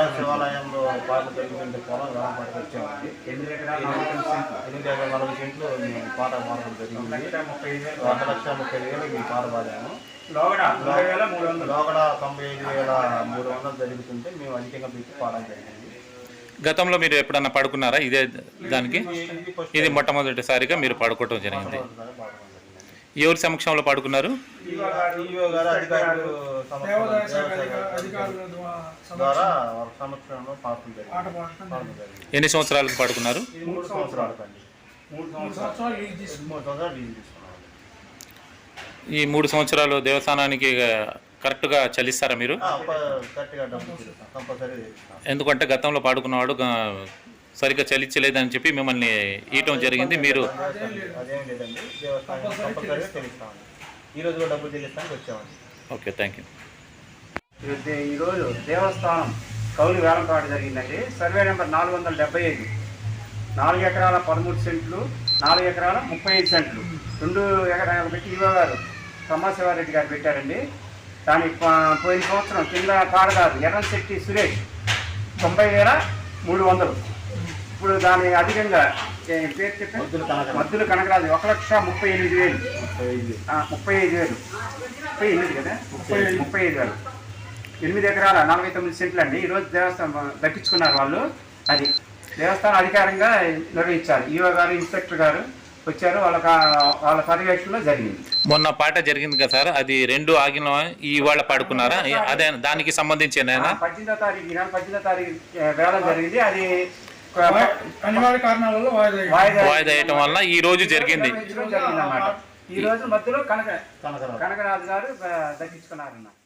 పాటలు జరిగిందంటే పొలం వేలం పాటకు వచ్చామండి ఎనిమిది ఎకరాల నలభై సెంట్లు మేము పాట పాడడం జరిగింది. ఒక లక్ష ముప్పై వేలు మేము పాట పాడాము. లోగడ తొంభై ఐదు వేల మూడు వందలు జరుగుతుంటే మేము అధికంగా పెట్టి పాడడం జరిగింది. గతంలో మీరు ఎప్పుడన్నా పడుకున్నారా ఇదే దానికి? ఇది మొట్టమొదటిసారిగా మీరు పడుకోవటం జరిగింది. ఎవరి సమక్షంలో పడుకున్నారు? ఎన్ని సంవత్సరాలకు పడుకున్నారు? ఈ మూడు సంవత్సరాలు దేవస్థానానికి కరెక్ట్గా చెల్లిస్తారా మీరు? ఎందుకంటే గతంలో పాడుకున్నవాడు సరిగ్గా చెల్లించలేదని చెప్పి మిమ్మల్ని ఇయటం జరిగింది. మీరు అదేం లేదండి. దేవస్థానం కంపల్సరీగా చెల్లిస్తామండి. ఈ రోజు కూడా డబ్బులు చెల్లిస్తానికి వచ్చామండి. Okay thank you. ఈరోజు దేవస్థానం కౌలు వేలంపాట జరిగిందండి. సర్వే నెంబర్ నాలుగు వందల డెబ్బై ఐదు. నాలుగు ఎకరాల పదమూడు సెంట్లు నాలుగు ఎకరాల ముప్పై ఐదు సెంట్లు. రెండు ఎకరాలు పెట్టి ఈవో గారు సమాశివారెడ్డి గారు పెట్టారండి. దానికి పోయిన సంవత్సరం కింద పాడగారు ఎర్రంశెట్టి సురేష్ తొంభై వేల మూడు వందలు. ఇప్పుడు దాని అధికంగా పేరు మద్దుల కనకరాజు. ఒక లక్ష ముప్పై ఎనిమిది వేలు. ముప్పై ఐదు. వేలు. ముప్పై ఎనిమిది కదా? ముప్పై ముప్పై ఐదు వేలు. ఎనిమిది ఎకరాల నలభై తొమ్మిది సెంట్లు అండి. ఈరోజు దేవస్థానం దక్కించుకున్నారు వాళ్ళు. అది దేవస్థానం అధికారంగా నిర్వహించారు ఈఓ గారు ఇన్స్పెక్టర్ గారు వచ్చారు. వాళ్ళ వాళ్ళ పర్యవేక్షణలో జరిగింది. మొన్న పాట జరిగింది కదా సార్? అది రెండు ఆగిన ఇవాళ పాడుకున్నారా? అదే దానికి సంబంధించిన ఆ, పద్దెనిమిదో తారీఖు పద్దెనిమిదో తారీఖు వేలం జరిగింది. అది అనివార్య కారణాల వల్ల వాయిదా అయింది. వాయిదా వేయటం వల్ల ఈ రోజు జరిగింది ఈ రోజు జరిగింది. అన్నమాట ఈ రోజు మధ్యలో కనక కనకరాజు గారు ఆ, దక్కించుకున్నారు అన్నమాట